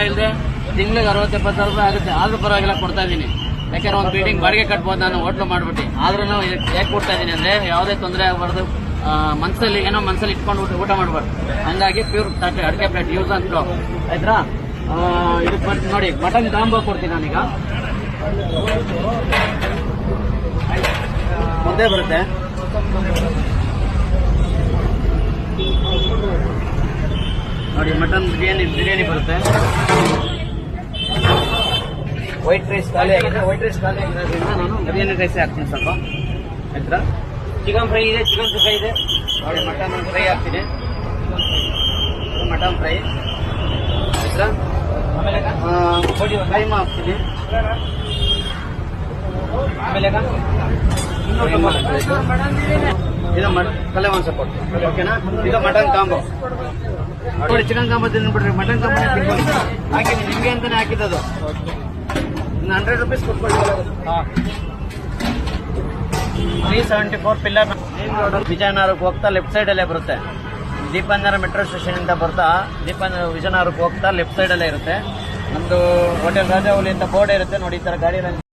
ಇಲ್ಲದೆ ತಿಂಗಳಿಗೆ ಅರವತ್ತು ಎಪ್ಪತ್ತು ಸಾವಿರ ರೂಪಾಯಿ ಆಗುತ್ತೆ. ಆದ್ರೂ ಪರವಾಗಿಲ್ಲ, ಕೊಡ್ತಾ ಇದ್ದೀನಿ. ಯಾಕಂದ್ರೆ ಒಂದು ಮೀಟಿಂಗ್ ಬಾಡಿಗೆ ಕಟ್ಬೋದು ನಾನು, ಹೋಟ್ಲು ಮಾಡ್ಬಿಟ್ಟು. ಆದ್ರೂ ಯಾಕೆ ಕೊಡ್ತಾ ಇದ್ದೀನಿ ಅಂದ್ರೆ ಯಾವುದೇ ತೊಂದರೆ ಆಗಬಾರ್ದು. ಮನ್ಸಲ್ಲಿ ಏನೋ ಮನ್ಸಲ್ಲಿ ಇಟ್ಕೊಂಡು ಊಟ ಮಾಡಬಾರ್ದು. ಹಂಗಾಗಿ ಪ್ಯೂರ್ ತಟ್ಟೆ, ಅಡಿಕೆ ಪ್ಲೇಟ್ ಯೂಸ್ ಅಂತ ಆಯ್ತಾ? ಇದು ಬರ್ತೀನಿ ನೋಡಿ ಮಟನ್ ದಾಂಬ ಕೊಡ್ತೀನಿ ನಾನೀಗ. ಮುದ್ದೆ ಬರುತ್ತೆ. ನೋಡಿ, ಮಟನ್ ಬಿರಿಯಾನಿ ಬಿರಿಯಾನಿ ಬರುತ್ತೆ. ವೈಟ್ ರೈಸ್ ಖಾಲಿ ಆಗಿದೆ. ವೈಟ್ ರೈಸ್ ಖಾಲಿ ಆಗಿರೋದ್ರಿಂದ ನಾನು ಬಿರಿಯಾನಿ ರೈಸ್ ಹಾಕ್ತೀನಿ ಸ್ವಲ್ಪ. ಆಯ್ತಾ? ಚಿಕನ್ ಫ್ರೈ ಇದೆ ಚಿಕನ್ ಸುಕ್ಕ ಇದೆ. ನೋಡಿ, ಮಟನ್ ಫ್ರೈ ಹಾಕ್ತೀನಿ. ಮಟನ್ ಫ್ರೈ ಆಯ್ತಾ? ಆಮೇಲೆ ಕೈಮಾ ಹಾಕ್ತೀನಿ. ಆಮೇಲೆ ಇದು ಮಟನ್ ಕಲೆ ಒಂದು ಸಪೋರ್ಟ್ ಓಕೆನಾ ಇದು ಮಟನ್ ಕಾಂಬೋ ನೋಡಿ, ಚಿಕನ್ ಕಾಂಬೋ ಬಿಡ್ರಿ, ಮಟನ್ ಕಾಂಬೋ ತಿನ್ಕೊಂಡು ನಿಮ್ಗೆ ನಿಮಗೆ ಅಂತಾನೆ ಹಾಕಿದ್ದು ಇನ್ನು ಹಂಡ್ರೆಡ್ ರುಪೀಸ್ ಕೊಟ್ಕೊಳ್ಳಿ ತ್ರೀ ಸೆವೆಂಟಿ ಫೋರ್ ಪಿಲ್ಲರ್ ವಿಜಯನಗರಕ್ಕೆ ಹೋಗ್ತಾ ಲೆಫ್ಟ್ ಸೈಡಲ್ಲೇ ಬರುತ್ತೆ. ದೀಪಾಂಜನ ಮೆಟ್ರೋ ಸ್ಟೇಷನ್ ಇಂದ ಬರ್ತಾ ದೀಪಾಂಜನ ವಿಜಯನಗರಕ್ಕೆ ಹೋಗ್ತಾ ಲೆಫ್ಟ್ ಸೈಡಲ್ಲೇ ಇರುತ್ತೆ. ನಮ್ದು ಹೋಟೆಲ್ ರಾಜಾವಲಿ ಅಂತ ಬೋರ್ಡ್ ಇರುತ್ತೆ. ನೋಡಿ ಈ ತರ ಗಾಡಿ